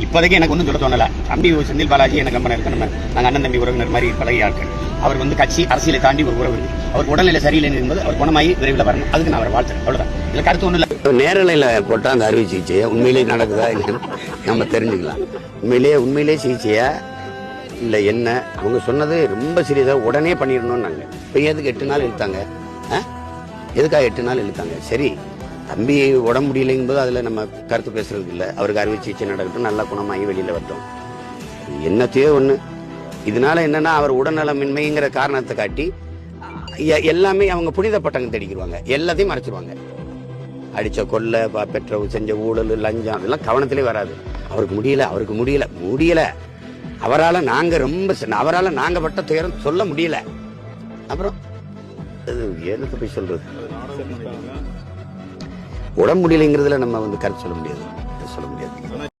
இப்போதைக்கு எனக்கு ஒன்றும் சொல்ல தோணலை. தம்பி செந்தில் பாலாஜி எனக்கு ரொம்ப நெருக்கம் நாங்கள் அண்ணன் தம்பி உறவினர் மாதிரி பழகிய ஆட்கள். அவர் வந்து கட்சி அரசியலை தாண்டி ஒரு உறவு அவர் உடல்நிலை சரியில்லை என்பது அவர் குணமாகி விரைவில் வரணும். அதுக்கு நான் அவர் வாழ்த்துறேன். அவ்வளோதான் இல்லை கருத்து ஒன்றும் இல்லை. நேரலையில் போட்டால் அந்த அறுவை சிகிச்சையை? உண்மையிலேயே நடக்குதா இல்லைன்னு நம்ம தெரிஞ்சுக்கலாம். உண்மையிலேயே உண்மையிலேயே சிகிச்சையா? இல்லை என்ன? அவங்க சொன்னது ரொம்ப சீரியஸாக உடனே பண்ணிடணும்னாங்க. இப்போ எதுக்கு எட்டு நாள் இழுத்தாங்க? ஆ? எதுக்காக எட்டு நாள் இழுத்தாங்க? சரி தம்பி உடம்பு முடியலைங்கும்போது அதில் நம்ம கருத்து பேசுறது இல்லை. அவருக்கு அறுவை சிகிச்சை நடக்கட்டும் நல்லா குணமாகி வெளியில் வரட்டும். என்னத்தையோ ஒன்று இதனால என்னன்னா அவர் உடல்நலமின்மைங்கிற காரணத்தை காட்டி எல்லாமே அவங்க புனித பட்டங்க தடிக்கிடுவாங்க எல்லாத்தையும் மறைச்சிருவாங்க. அடித்த கொள்ளை பெற்ற செஞ்ச ஊழல் லஞ்சம் அதெல்லாம் கவனத்திலே வராது. அவருக்கு முடியல அவருக்கு முடியல முடியல. அவரால் நாங்கள் ரொம்ப அவரால் நாங்கள் பட்ட துயரம் சொல்ல முடியல. அப்புறம் இது என்னத்தை போய் சொல்றது? உடம்பு முடியலைங்கிறதுல நம்ம வந்து கருத்து சொல்ல முடியாது. சொல்ல முடியாது.